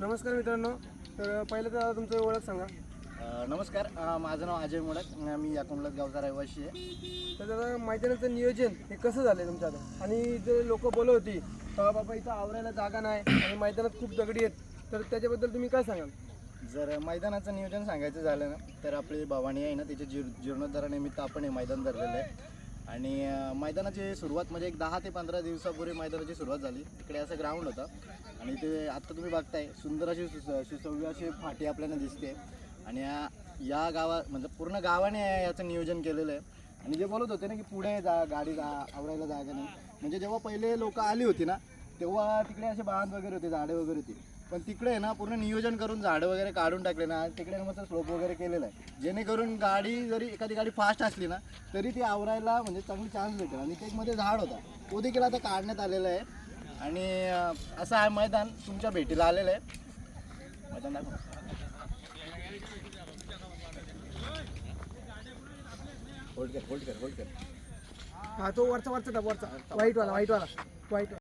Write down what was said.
नमस्कार मित्रांनो. तर पहिलं तर तुमचं ओळख सांगा. अ, नमस्कार. अ, माझं नाव अजय मोडक. मी याकुंडलत गावचा रहिवासी आहे. तर दादा मैदानाचं नियोजन हे कसं झालं तुमच्या आता? आणि जे लोक बोलत होती "अं, बाबा इथं आवरायला जागा नाही आणि मैदानात खूप दगडी आहेत. तर त्याच्याबद्दल तुम्ही काय सांगाल? जर मैदानाचं नियोजन सांगायचं झालं ना तर आपली भवानी आहे ना त्याच्या जीर जीर्णोद्धारानिमित्त आपण हे मैदान धरलेलं आहे. आणि मैदानाची सुरुवात म्हणजे एक दहा ते पंधरा दिवसापूर्वी मैदानाची सुरुवात झाली. तिकडे असं ग्राउंड होतं. आणि ते आत्ता तुम्ही बघताय सुंदर अशी सुसव्य अशी फाटी आपल्याला दिसते. आणि या या गावा म्हणजे पूर्ण गावाने याचं नियोजन केलेलं आहे. आणि जे बोलत होते ना की पुढे जा गाडी जा आवरायला जागा नाही. म्हणजे जेव्हा पहिले लोक आली होती ना तेव्हा तिकडे असे बांध वगैरे होते झाडे वगैरे होती. पण तिकडे ना पूर्ण नियोजन करून झाडं वगैरे काढून टाकले ना तिकडे मस्त स्लोप वगैरे केलेला आहे. जेणेकरून गाडी जरी एखादी गाडी फास्ट असली ना तरी ती आवरायला म्हणजे चांगली चान्स भेटेल. आणि केकमध्ये झाड होता. तो देखील आता काढण्यात आलेला आहे. आणि असं आहे मैदान. तुमच्या भेटीला आलेलं आहे. मैदान दाखव. होल्ड कर होल्ड कर होल्ड कर. हा तो वरचा वरचा दाब, वरचा व्हाईटवाला व्हाईटवाला व्हाईट